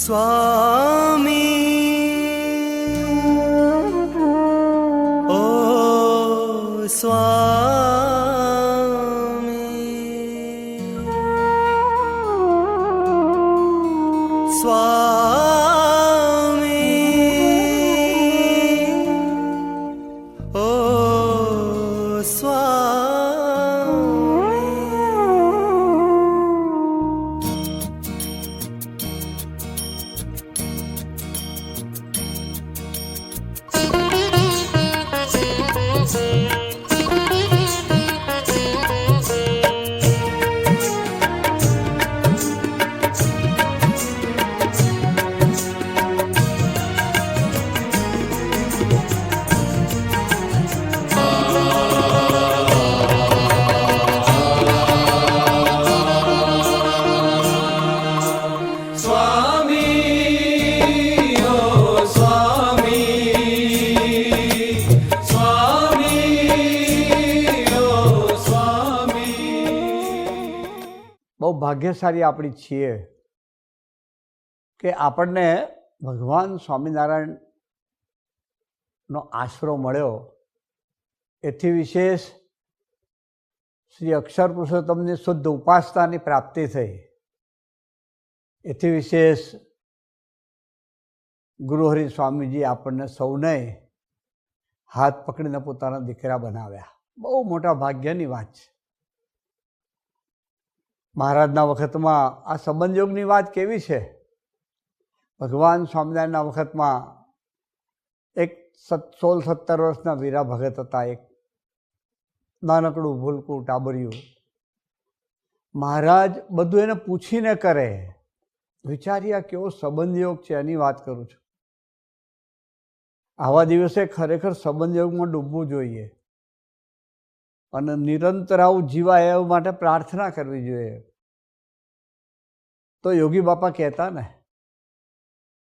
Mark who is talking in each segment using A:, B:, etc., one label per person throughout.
A: Swami. Oh Swami.
B: બહુ ભાગ્યશાળી આપણી છીએ કે આપણને ભગવાન સ્વામિનારાયણનો આશરો મળ્યો. એથી વિશેષ શ્રી અક્ષર પુરુષોત્તમની શુદ્ધ ઉપાસનાની પ્રાપ્તિ થઈ. એથી વિશેષ ગુરુહરિ સ્વામીજી આપણને સૌને હાથ પકડીને પોતાના દીકરા બનાવ્યા. બહુ મોટા ભાગ્યની વાત છે. મહારાજના વખતમાં આ સંબંધયોગની વાત કેવી છે? ભગવાન સ્વામિનારાયણના વખતમાં એક સત, સોળ સત્તર વર્ષના વીરા ભગત હતા, એક નાનકડું ભૂલકું ટાબરિયું મહારાજ બધું એને પૂછીને કરે વિચારી કેવો કેવો સંબંધયોગ છે એની વાત કરું છું. આવા દિવસે ખરેખર સંબંધયોગમાં ડૂબવું જોઈએ. અને નિરંતર આવું જીવાય એવું માટે પ્રાર્થના કરવી જોઈએ. તો યોગી બાપા કહેતા ને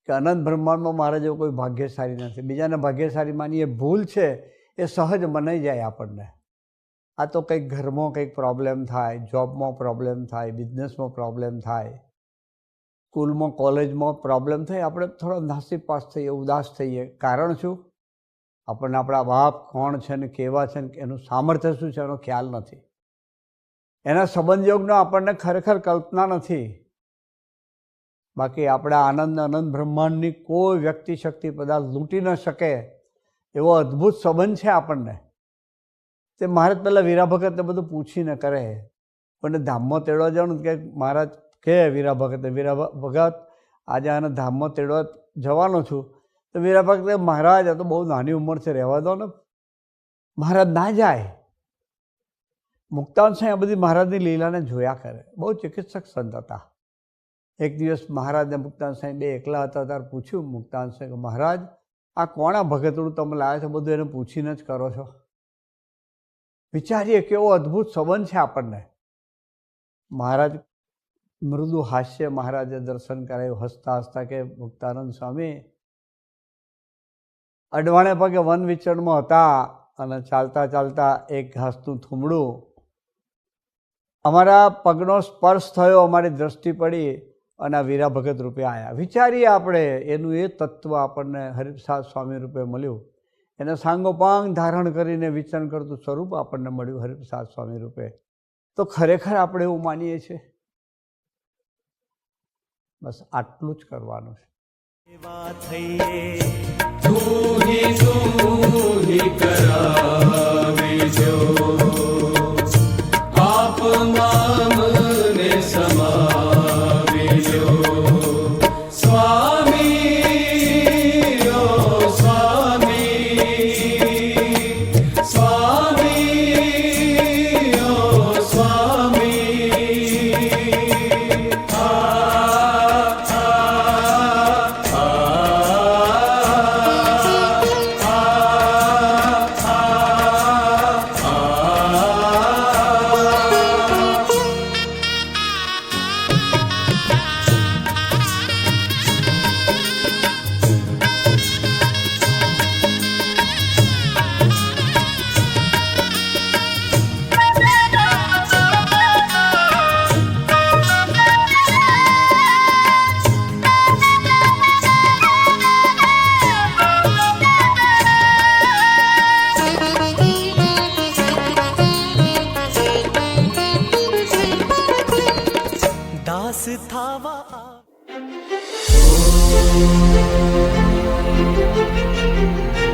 B: કે અનંત બ્રહ્માંડમાં મારા જેવું કોઈ ભાગ્યશાળી નથી. બીજાને ભાગ્યશાળી માની એ ભૂલ છે એ સહજ મનાઈ જાય આપણને. આ તો કંઈક ઘરમાં કંઈક પ્રોબ્લેમ થાય, જોબમાં પ્રોબ્લેમ થાય, બિઝનેસમાં પ્રોબ્લેમ થાય, સ્કૂલમાં, કોલેજમાં પ્રોબ્લેમ થાય, આપણે થોડા નાસીપાસ થઈએ, ઉદાસ થઈએ. કારણ શું? આપણને આપણા બાપ કોણ છે ને કેવા છે ને એનું સામર્થ્ય શું છે એનો ખ્યાલ નથી. એના સંબંધયોગનો આપણને ખરેખર કલ્પના નથી. બાકી આપણા આનંદ અનંત બ્રહ્માંડની કોઈ વ્યક્તિ શક્તિ પદાર્થ લૂંટી ન શકે એવો અદ્ભુત સંબંધ છે આપણને. તે મહારાજ પહેલાં વીરા ભગતને બધું પૂછીને કરે. પણ ધામમાં તેડવા જવાનું કે મહારાજ કે વીરા ભગત વીરા ભગત આજે આને ધામમાં તેડવા જવાનો છું. તો ભગત મહારાજ, આ તો બહુ નાની ઉંમર છે, રહેવા દો ને. મહારાજ ના જાય. મુક્તાન સાંઈ આ બધી મહારાજની લીલાને જોયા કરે. બહુ ચિકિત્સક સંત હતા. એક દિવસ મહારાજને મુક્તાન સાંઈ બે એકલા હતા, ત્યારે પૂછ્યું મુક્તાન કે, મહારાજ, આ કોણા ભગતડું તમે લાવ્યા છો? બધું એને પૂછીને જ કરો છો. વિચારીએ કેવો અદ્ભુત સંબંધ છે આપણને. મહારાજ મૃદુ હાસ્ય મહારાજે દર્શન કરાયું, હસતા હસતા કે, મુક્તાનંદ સ્વામી અડવાણે પગે વન વિચરણમાં હતા અને ચાલતા ચાલતા એક ઘાસનું થૂમડું. અમારા પગનો સ્પર્શ થયો, અમારી દ્રષ્ટિ પડી અને વીરા ભગત રૂપે આવ્યા વિચારીએ આપણે, એનું એ તત્વ આપણને હરિપ્રસાદ સ્વામી રૂપે મળ્યું. એને સાંગોપાંગ ધારણ કરીને વિચરણ કરતું સ્વરૂપ આપણને મળ્યું હરિપ્રસાદ સ્વામી રૂપે. તો ખરેખર આપણે એવું માનીએ છીએ? બસ આટલું જ કરવાનું છે.
C: થઈએ
A: કરાવે જો દાસ થાવા
C: Thank you.